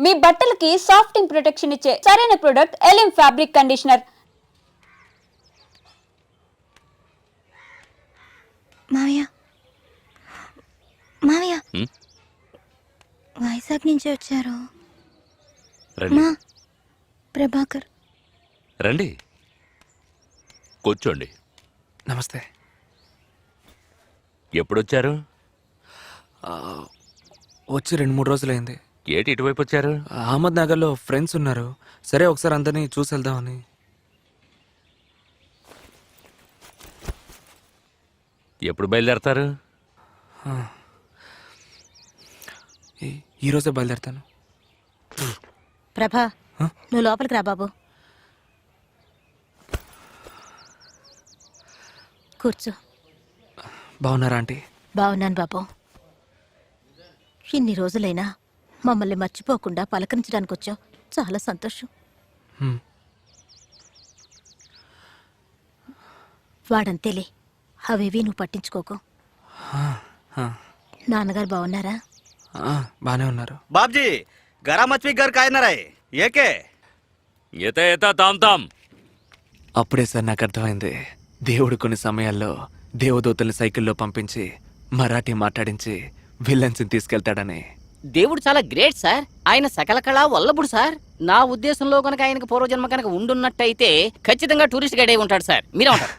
మీ బట్టలకి సాఫ్టింగ్ ప్రొటెక్షన్ ఇచ్చే సరైన ప్రొడక్ట్ ఎలిమ్ ఫ్యాబ్రిక్ కండిషనర్ మావయ్య. మావయ్య. హ్మ్? వైజాగ్ నుంచి వచ్చారు. రండి. మా ప్రభాకర్. రండి. కూర్చోండి. నమస్తే. ఎప్పుడొచ్చారు? ఆ, వచ్చి రెండు మూడు రోజులైంది. ఏటి ఇటువైపు వచ్చారు? అహ్మద్ నగర్లో ఫ్రెండ్స్ ఉన్నారు. సరే ఒకసారి అందరినీ చూసి వెళ్దామని. ఎప్పుడు బయలుదేరతారు? ఈ- ఈరోజే బయలుదేరుతాను. ప్రభా హ? నువ్వు లోపలికి రా బాబు. కూర్చో. బాగున్నారా ఆంటీ? బాగున్నాను బాబు. ఇన్ని రోజులైనా మమ్మల్ని మర్చిపోకుండా పలకరించడానికి వచ్చావు. చాలా సంతోషం. వాడంతేలే అవేవి నువ్వు పట్టించుకోకు. నాన్నగారు బాగున్నారా? బానే ఉన్నారు. బాబ్జీ గరం గారు కాయనరాయ్ ఏకే? అప్పుడే సార్ నాకు అర్థమైంది. దేవుడు కొన్ని సమయాల్లో దేవదూతల్ని సైకిల్లో పంపించి మరాఠీ మాట్లాడించి విల్లన్స్ని తీసుకెళ్తాడని. దేవుడు చాలా గ్రేట్ సార్. ఆయన సకల కళా వల్లభుడు సార్. నా ఉద్దేశంలో కనుక ఆయనకు పూర్వజన్మ కనుక ఉండున్నట్టయితే ఖచ్చితంగా టూరిస్ట్ గైడ్ అయి ఉంటాడు సార్. మీరే ఉంటారు.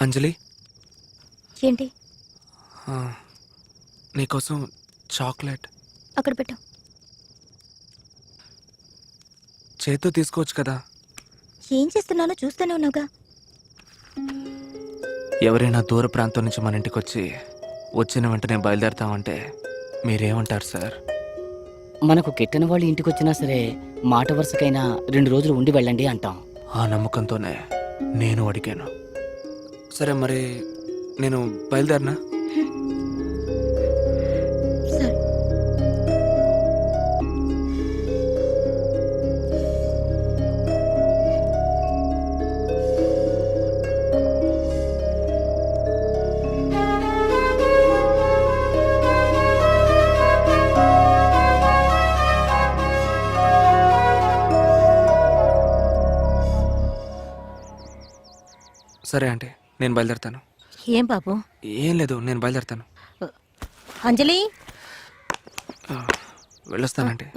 అంజలి? ఏంటి? నీకోసం చాక్లెట్. అక్కడ పెట్టు. చేత్తో తీసుకోవచ్చు కదా. ఏం చేస్తున్నానో చూస్తూనే ఉన్నావుగా. ఎవరైనా దూర ప్రాంతం నుంచి మన ఇంటికి వచ్చి వచ్చిన వెంటనే బయలుదేరతామంటే మీరేమంటారు సార్? మనకు కెట్టిన వాళ్ళు ఇంటికి వచ్చినా సరే మాట వరుసకైనా రెండు రోజులు ఉండి వెళ్ళండి అంటాం. ఆ నమ్మకంతోనే నేను అడిగాను. సరే మరి నేను బయలుదేరినా? సరే అంటే నేను బయలుదేరుతాను. ఏం బాబు? ఏం లేదు నేను బయలుదేరుతాను. అంజలి? వెళ్ళొస్తానంటే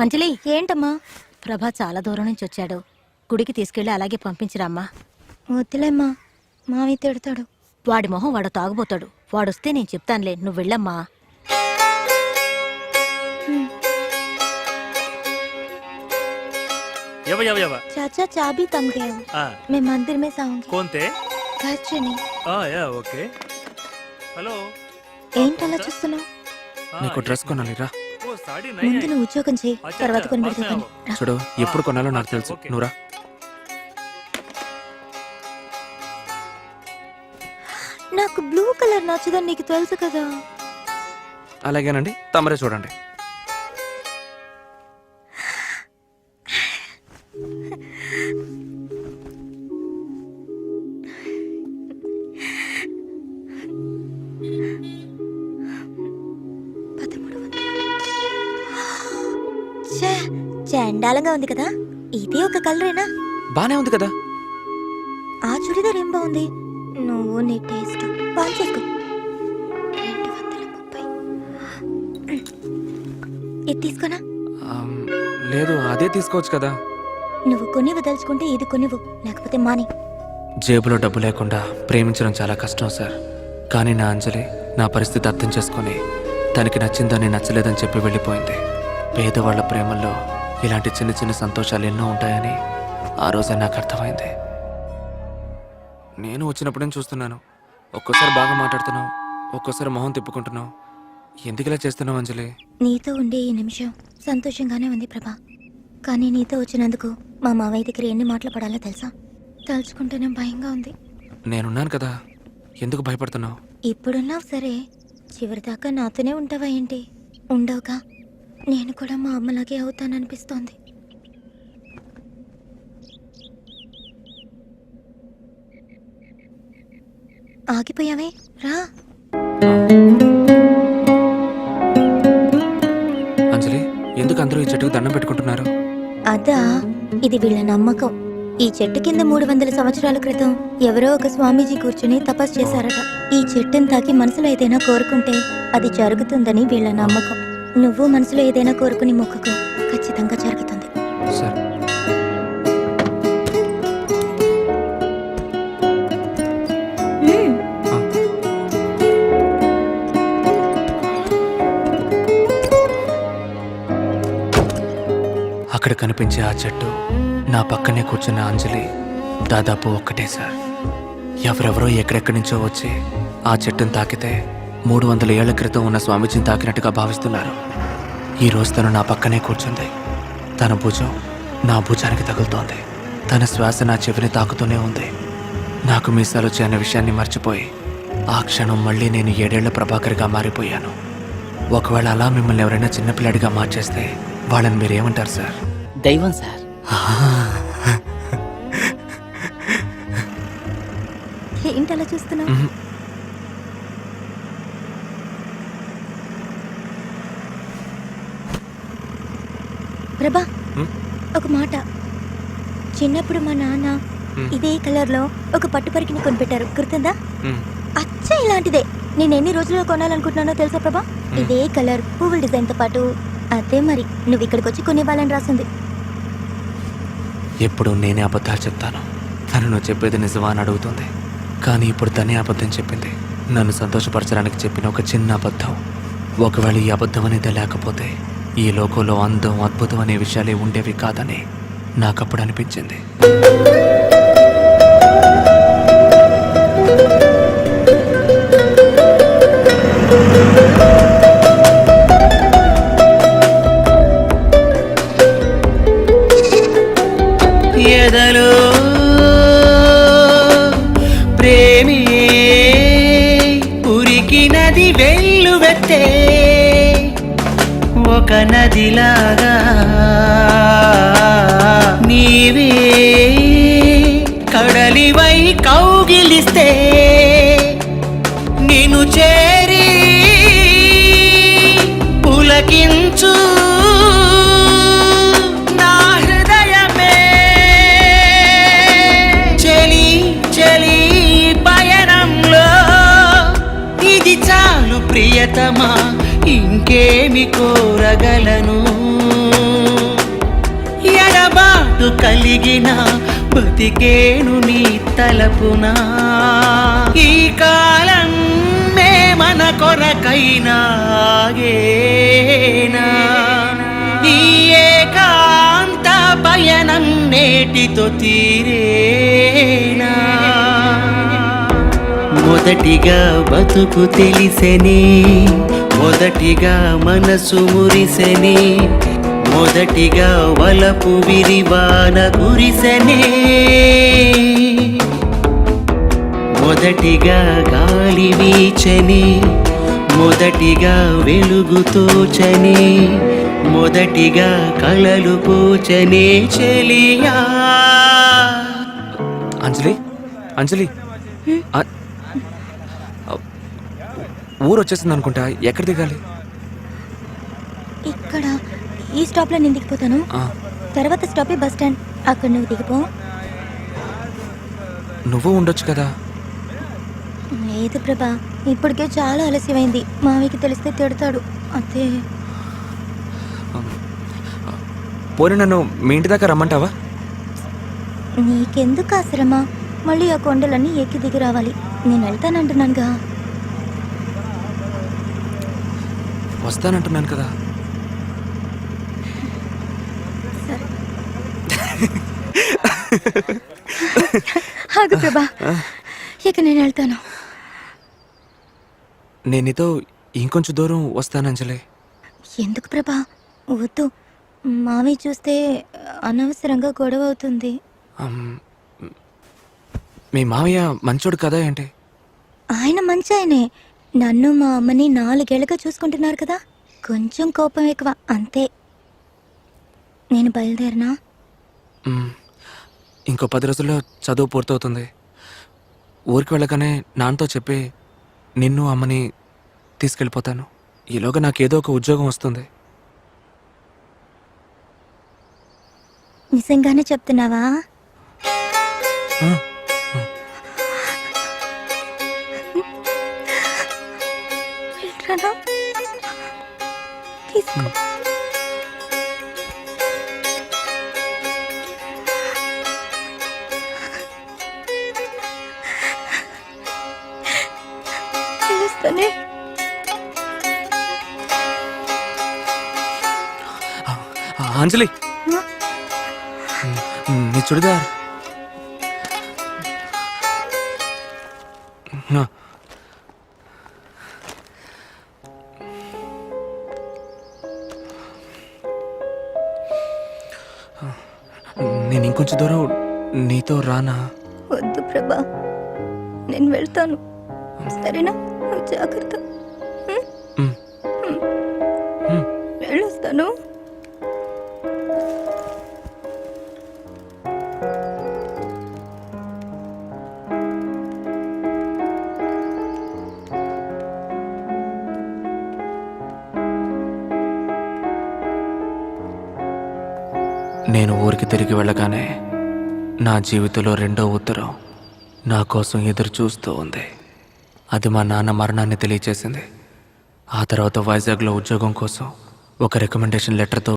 అంజలి ఏంటమ్మా? ప్రభా చాలా దూరం నుంచి వచ్చాడు. గుడికి తీసుకెళ్ళి అలాగే పంపించిరమ్మా. వద్దులేమ్మా మావి తిడతాడు. వాడి మొహం వాడు తాగుబోతాడు. వాడొస్తే నేను చెప్తానులే నువ్వు వెళ్ళమ్మా. यव यव यव चाचा चाबी कम गया हाँ मैं मंदिर में जाऊंगी कौन थे घर चुनी हाँ या ओके हेलो ఏంటలా చూస్తున్నావు हाँ, నీకు एक డ్రెస్ मिनट। కొనాలి రా वो साड़ी नहीं ముందు है నువ్వు ఉద్యోగం చేయి అచ్చా, తర్వాత అచ్చా, కొని పెడతా పాస్ కానీ రా. చూడు ఎప్పుడు కొనాలో నాకు తెలుసు ఓకే. నువ్వురా నాకు బ్లూ కలర్ నచ్చదని నీకు తెలుసు కదా అలాగేనండి తమరే చూడండి చండాలంగా ఉంది కదా? ఇది ఒక కలరేనా? బానే ఉంది కదా. ఆ చుడిదార్ ఏం బాగుంది? నువ్వు నీ టేస్ట్ బాగా చేసుకో. రెండు వందల ముప్పై. ఇది తీసుకోనా? లేదు అదే తీసుకోవచ్చు కదా. నువ్వు కొని వదలుచుకుంటే ఇది కొనివ్వు. లేకపోతే మాని. జేబులో డబ్బు లేకుండా ప్రేమించడం చాలా కష్టం సార్. కానీ నా అంజలి నా పరిస్థితి అర్థం చేసుకొని తనకి నచ్చిందని నచ్చలేదని చెప్పి వెళ్ళిపోయింది. పేదవాళ్ళ ప్రేమల్లో ఇలాంటి చిన్న చిన్న సంతోషాలు ఎన్నో ఉంటాయని ఆ రోజే నాకు అర్థమైంది. నేను వచ్చినప్పుడే చూస్తున్నాను. ఒక్కోసారి బాగా మాట్లాడుతున్నావు ఒక్కోసారి మొహం తిప్పుకుంటున్నావు. ఎందుకు ఇలా చేస్తున్నావు అంజలి? నీతో ఉండే ఈ నిమిషం సంతోషంగానే ఉంది ప్రభా. కానీ నీతో వచ్చినందుకు మా మావయ్య దగ్గర ఎన్ని మాటలు పడాలో తెలుసా? తలుచుకుంటేనే భయంగా ఉంది. నేనున్నాను కదా ఎందుకు భయపడుతున్నావు? ఇప్పుడున్నావు సరే చివరిదాకా నాతోనే ఉంటావా ఏంటి? ఉండవుగా? నేను కూడా మా అమ్మలాగే అవుతాననిపిస్తోంది. ఆగిపోయావే? రా. అంజలి ఎందుకు అందరూ ఈ చెట్టుకు దండం పెట్టుకుంటున్నారు? అదా ఇది వీళ్ళ నమ్మకం. ఈ చెట్టు కింద మూడు వందల సంవత్సరాల క్రితం ఎవరో ఒక స్వామీజీ కూర్చుని తపస్సు చేశారట. ఈ చెట్టుని తాకి మనసులో ఏదైనా కోరుకుంటే అది జరుగుతుందని వీళ్ళ నమ్మకం. నువ్వు మనసులో ఏదైనా కోరుకుని మొక్కుకో ఖచ్చితంగా జరుగుతుంది. సార్. అక్కడ కనిపించే ఆ చెట్టు నా పక్కనే కూర్చున్న అంజలి దాదాపు ఒక్కటే సార్. ఎవరెవరో ఎక్కడెక్కడి నుంచో వచ్చి ఆ చెట్టును తాకితే మూడు వందల ఏళ్ళ క్రితం ఉన్న స్వామీజీని తాకినట్టుగా భావిస్తున్నారు. ఈ రోజు తను నా పక్కనే కూర్చుంది. తన భుజం నా భుజానికి తగులుతోంది. తన శ్వాస నా చెవిని తాకుతూనే ఉంది. నాకు మీసాలు అనే విషయాన్ని మర్చిపోయి ఆ క్షణం మళ్ళీ నేను ఏడేళ్ళ ప్రభాకర్గా మారిపోయాను. ఒకవేళ అలా మిమ్మల్ని ఎవరైనా చిన్నపిల్లాడిగా మార్చేస్తే వాళ్ళని మీరేమంటారు సార్? దైవం సార్. ఏంటి అలా చూస్తున్నావు? ప్రభా? ఒక మాట. చిన్నప్పుడు మా నాన్న. ఇదే కలర్లో ఒక పట్టు పరికిని కొనిపెట్టారు. గుర్తుందా. అచ్చ ఇలాంటిదే. నేను ఎన్ని రోజుల్లో కొనాలనుకుంటున్నానో తెలుసా ప్రభా? ఇదే కలర్ పువ్వుల డిజైన్తో పాటు. అదే మరి నువ్వు ఇక్కడికి వచ్చి కొనివ్వాలని రాసింది. ఎప్పుడు నేనే అబద్ధాలు చెప్తాను. తను నువ్వు చెప్పేది నిజమా అని అడుగుతుంది. కానీ ఇప్పుడు తనే అబద్ధం చెప్పింది. నన్ను సంతోషపరచడానికి చెప్పిన ఒక చిన్న అబద్ధం. ఒకవేళ ఈ అబద్ధం అనేది లేకపోతే ఈ లోకంలో అందం అద్భుతం అనే విషయాలే ఉండేవి కాదని నాకప్పుడు అనిపించింది. ఎదలో నదిలాగా నీవే కడలివై కౌగిలిస్తే నిను చేరి పులకించు ప్రియతమా? ఇంకేమి కోరగలను? ఎడబాటు కలిగిన బతికేను నీ తలపునా. ఈ కాలం మే మన కొరకైనాగేనా? ఏకాంత పయనం నేటితో తీరేనా? మొదటిగా బతుకు తెలిసనే మొదటిగా మనసు మురిసెని మొదటిగా వలపు విరివాన కురిసెనే. మొదటిగా గాలి వీచని మొదటిగా వెలుగు తోచని మొదటిగా కళలు పూచనే చెలియా. అంజలి అంజలి ఊరు వచ్చేసింది అనుకుంటా. ఎక్కడ దిగాలి? ఇక్కడ ఈ స్టాప్లో నేను దిగిపోతాను. ఆ, తర్వాత స్టాపే బస్ స్టాండ్. అక్కడ నువ్వు దిగిపో. నువ్వు ఉండొచ్చు కదా. లేదు ప్రభా ఇప్పటికే చాలా ఆలస్యమైంది. మావికి తెలిస్తే తిడతాడు. అంతే పోనీ నన్ను మీ ఇంటి దాకా రమ్మంటావా? నీకెందుకు ఆశ్రమా? మళ్ళీ ఆ కొండలన్నీ ఎక్కి దిగి రావాలి. నేను వెళ్తానంటున్నానుగా. వస్తానంటున్నాను కదా. ఆగు ప్రభా. ఇక నేను వెళ్తాను. నేను నీతో ఇంకొంచెం దూరం వస్తాను అంజలి. ఎందుకు ప్రభా? వద్దు. మావి చూస్తే అనవసరంగా గొడవ అవుతుంది. మీ మావయ్య మంచోడు కదా ఏంటి? ఆయన మంచి ఆయనే నన్ను మా అమ్మని నాలుగేళ్ళుగా చూసుకుంటున్నారు కదా. కొంచెం కోపం ఎక్కువ అంతే. నేను బయలుదేరినా? ఇంకో పది రోజుల్లో చదువు పూర్తవుతుంది. ఊరికి వెళ్ళగానే నాన్నతో చెప్పి నిన్ను అమ్మని తీసుకెళ్ళిపోతాను. ఈలోగా నాకు ఏదో ఒక ఉద్యోగం వస్తుంది. నిజంగానే చెప్తున్నావా? తీసుకో. పిలుస్తానే ఆ, అంజలి. నీ చుడిదార్. ఇంకొంచెం దూరం నీతో రానా? వద్దు ప్రభా. నేను వెళ్తాను. సరేనా? జాగ్రత్త నేను ఊరికి తిరిగి వెళ్ళగానే నా జీవితంలో రెండో ఉత్తరం నా కోసం ఎదురు చూస్తూ ఉంది. అది మా నాన్న మరణాన్ని తెలియచేసింది. ఆ తర్వాత వైజాగ్లో ఉద్యోగం కోసం ఒక రికమెండేషన్ లెటర్తో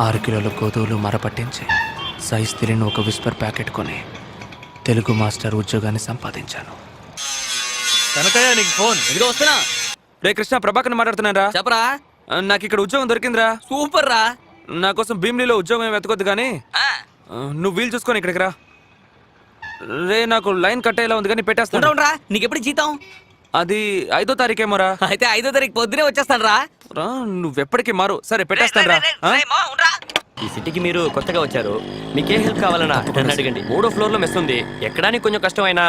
ఆరు కిలోల గోధువులు మరపట్టించి సైజ్ తెలియని ఒక విస్పర్ ప్యాకెట్ కొని తెలుగు మాస్టర్ ఉద్యోగాన్ని సంపాదించాను. కనకయ్య నీకు ఫోన్. ఇదిగో వస్తున్నా. రే కృష్ణ ప్రభాకర్ మాట్లాడుతున్నారా చెప్పరా? నాకు ఇక్కడ ఉద్యోగం దొరికిందిరా. సూపర్ రా నా కోసం భీమ్లీలో ఉద్యోగం ఏం వెతకొద్దు కానీ నువ్వు వీలు చూసుకొని ఇక్కడికి రా. రే నాకు లైన్ కట్టేలా ఉంది కానీ పెట్టేస్తాను. ఉండరా ఉండరా. నీకెప్పుడు జీతం? అది ఐదో తారీఖేమోరా? అయితే ఐదో తారీఖు పొద్దునే వచ్చేస్తాను రా రా నువ్వెప్పటికీ మారు. సరే పెట్టేస్తాను రా? ఈ సిటీకి మీరు కొత్తగా వచ్చారు. మీకే హెల్ప్ కావాలన్నా నన్ను అడగండి. మూడో ఫ్లోర్లో మెస్ ఉంది. ఎక్కడానికి కొంచెం కష్టమైనా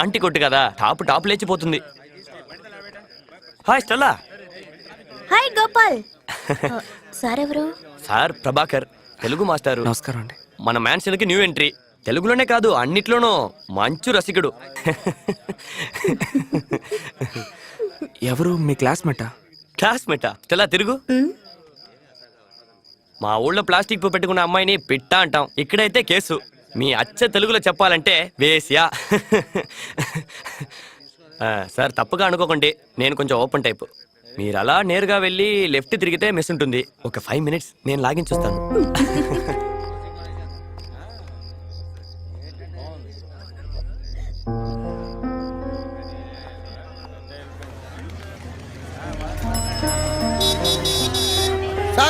ఆంటీ కొట్టు కదా. Top top లేచిపోతుంది. Hi Stella. Hi Gopal. Sir ఎవరు సార్ ప్రభాకర్. తెలుగు మాస్టారు. నమస్కారం అండి. మన మ్యాన్షన్కి న్యూ ఎంట్రీ. తెలుగులోనే కాదు అన్నిట్లోనూ మంచు రసికుడు. ఎవరు మీ క్లాస్మేటా? క్లాస్మేటా? స్టెల్లా తిరుగు. మా ఊళ్ళో ప్లాస్టిక్ పూ పెట్టుకున్న అమ్మాయిని పిట్ట అంటాం. ఇక్కడైతే కేసు. మీ అచ్చ తెలుగులో చెప్పాలంటే వేశ్యా. ఆ, సార్ తప్పుగా అనుకోకండి. నేను కొంచెం ఓపెన్ టైప్. మీరు అలా నేరుగా వెళ్ళి లెఫ్ట్ తిరిగితే మిస్ ఉంటుంది. ఒక ఫైవ్ మినిట్స్ నేను లాగిన్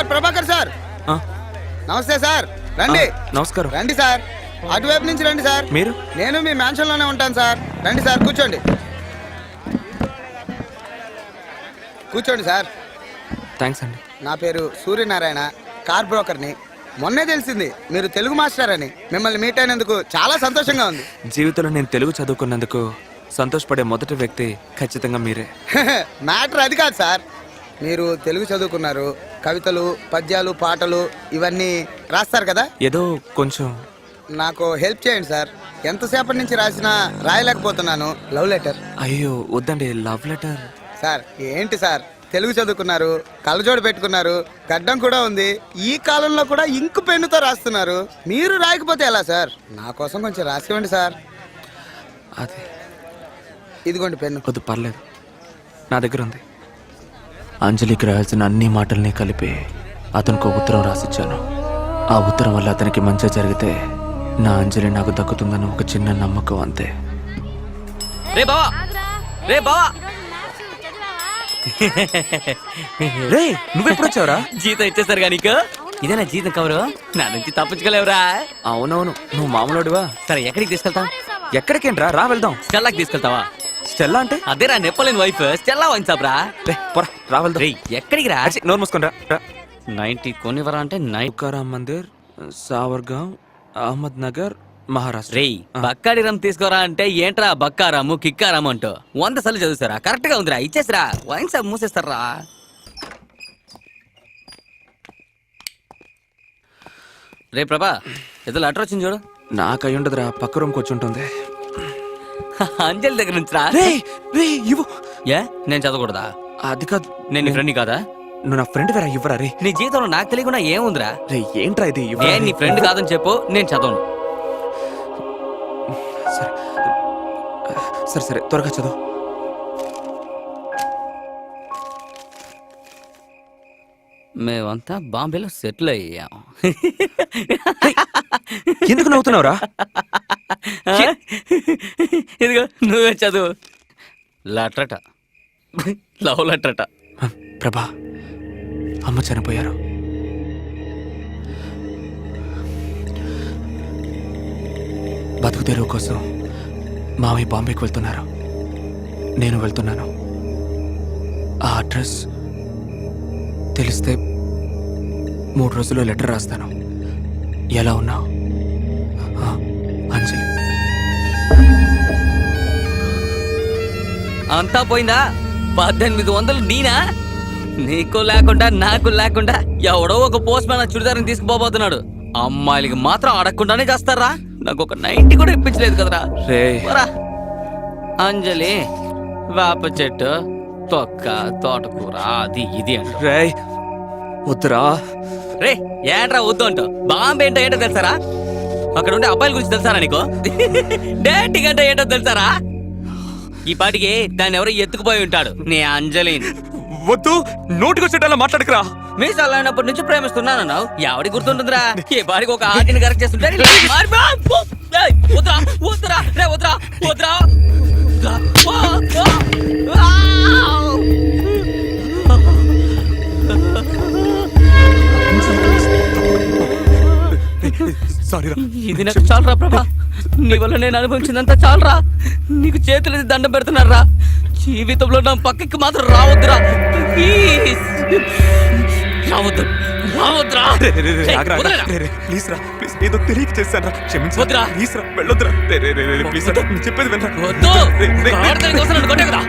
ప్రభాకర్ సార్. ఆ? నమస్తే సార్. రండి. నమస్కారం. రండి సార్. అటువైపు నుంచి రండి సార్. మీరు? నేను మీ మ్యాన్షన్లోనే ఉంటాను సార్. రండి సార్ కూర్చోండి. కూర్చోండి సార్. థ్యాంక్స్ అండి. నా పేరు సూర్యనారాయణ కార్ బ్రోకర్ని. మొన్నే తెలిసింది మీరు తెలుగు మాస్టర్ అని. మిమ్మల్ని మీట్ అయినందుకు చాలా సంతోషంగా ఉంది. జీవితంలో నేను తెలుగు చదువుకున్నందుకు సంతోషపడే మొదటి వ్యక్తి ఖచ్చితంగా మీరే. మ్యాటర్ అది కాదు సార్. మీరు తెలుగు చదువుకున్నారు కవితలు పద్యాలు పాటలు ఇవన్నీ రాస్తారు కదా? ఏదో కొంచెం. నాకు హెల్ప్ చేయండి సార్. ఎంతసేపటి నుంచి రాసినా రాయలేకపోతున్నాను. Love letter. అయ్యో వద్దండి లవ్ లెటర్. సార్ ఏంటి సార్? తెలుగు చదువుకున్నారు కళ్ళజోడు పెట్టుకున్నారు గడ్డం కూడా ఉంది. ఈ కాలంలో కూడా ఇంకు పెన్నుతో రాస్తున్నారు. మీరు రాయకపోతే ఎలా సార్? నా కోసం కొంచెం రాసివ్వండి సార్. అది. ఇదిగోండి పెన్ను. వద్దు పర్లేదు. నా దగ్గర ఉంది. అంజలికి రాయాల్సిన అన్ని మాటల్ని కలిపి అతనికి ఒక ఉత్తరం రాసిచ్చాను. ఆ ఉత్తరం వల్ల అతనికి మంచి జరిగితే నా అంజలి నాకు దక్కుతుందని ఒక చిన్న నమ్మకం అంతే. రే బావా! రే బావా! రే నువ్వెప్పుడు వచ్చావురా జీతం ఇచ్చేస్తారు కానీ నీకు ఇదేనా జీతం కవరు నా నుంచి తప్పించుకోలేవురా. అవునవును నువ్వు మామూలుడివా? సరే ఎక్కడికి తీసుకెళ్తాం ఎక్కడికేంట్రా? రా వెళ్దాం. స్టెల్లాకి తీసుకెళ్తావా? స్టెల్లా అంటే? అదేరా నెప్పలేని వైఫ్. స్టెల్లా వైన్ షాప్ రా. రే రా ఎక్కడికి రా నోరు మూసుకొని రా రా. నైన్టీ కొనివరా అంటే నైన్ తుకారాం మందిర్ సావర్గాం అహ్మద్ నగర్ మహారాష్ట్ర. రేయ్ బక్కాడి రమ్ తీసుకోరా అంటే ఏంట్రా బక్కారాము కిక్కారాము అంటూ. వంద సార్లు చదువుతారా కరెక్ట్గా ఉందిరా ఇచ్చేసిరా. Wine shop మూసేస్తారా? రే ప్రభా ఏదో లెటర్ వచ్చింది చూడు. నాకు అయి ఉండదురా పక్క రూమ్కి వచ్చి ఉంటుంది. అంజలి దగ్గర నుంచి రా. రే రే ఇవ్వు. ఏ? నేను చదవకూడదా? అది కాదు. నేను నీ ఫ్రెండ్ కాదా? నువ్వు నా ఫ్రెండ్ వేరా ఇవ్వరా రే నీ జీవితంలో నాకు తెలియకుండా ఏముందిరా? రే ఏంట్రా ఇది? ఇవ్వరా నీ ఫ్రెండ్ కాదని చెప్పు నేను చదవను. సరే. సరే సరే త్వరగా చదువు. మేమంతా బాంబేలో సెటిల్ అయ్యాం. ఎందుకు నవ్వుతున్నావురా? ఇదిగో నువ్వే చదువు. లెటరట. లవ్ లెటరట. ప్రభా అమ్మ చనిపోయారు. బతుకు తెరువు కోసం మామయ్య బాంబేకి వెళ్తున్నారు. నేను వెళ్తున్నాను. ఆ అడ్రస్ తెలిస్తే మూడు రోజుల్లో లెటర్ రాస్తాను. ఎలా ఉన్నావు అంజలి. అంతా పోయిందా? పద్దెనిమిది వందలు నీనా? నీకు లేకుండా నాకు లేకుండా ఎవడో ఒక పోస్ట్ మ్యాన్ చుడిదారిని తీసుకుపోబోతున్నాడు. అమ్మాయిలకి మాత్రం అడగకుండానే చేస్తారా? నాకు ఒక నైన్టీ కూడా ఇప్పించలేదు కదరా. అంజలి వేప చెట్టు తొక్క తోటకూర అది ఇది అంట. వద్దురా. రే ఏంట్రా వద్దు అంటూ. బాంబే ఏంటో ఏంటో తెలుసారా? అక్కడ ఉండే అబ్బాయిల గురించి తెలుసారా నీకు? డేటింగ్ అంటే ఏంటో తెలుసారా? ఈ పాటికి దాన్ని ఎవరో ఎత్తుకుపోయి ఉంటాడు. నీ అంజలిని. వద్దు నోటికొచ్చేటలా మాట్లాడకురా. మీ అయినప్పటి నుంచి ప్రేమిస్తున్నాను అన్నావు ఎవడి గుర్తుంటుందిరా. ఏ పాటికి ఒక ఆర్టిని కరెక్ట్ చేస్తుంటే వద్దురా వద్దురా రే వద్దురా వద్దురా. సారీ ఇది నాకు చాలరా ప్రభా. నీ వల్ల నేను అనుభవించిందంతా చాలరా. నీకు చేతులది దండం పెడుతున్నారా? జీవితంలో నా పక్కకి మాత్రం రావద్దురా. ప్లీజ్ రావద్దు. రావద్దురా. ప్లీజ్ రా ప్లీజ్ ఏదో తెలియక చేశాను రా రా వెళ్ళొద్దురా చెప్పేది వినరా. వద్దు. కోసం కొట్టకురా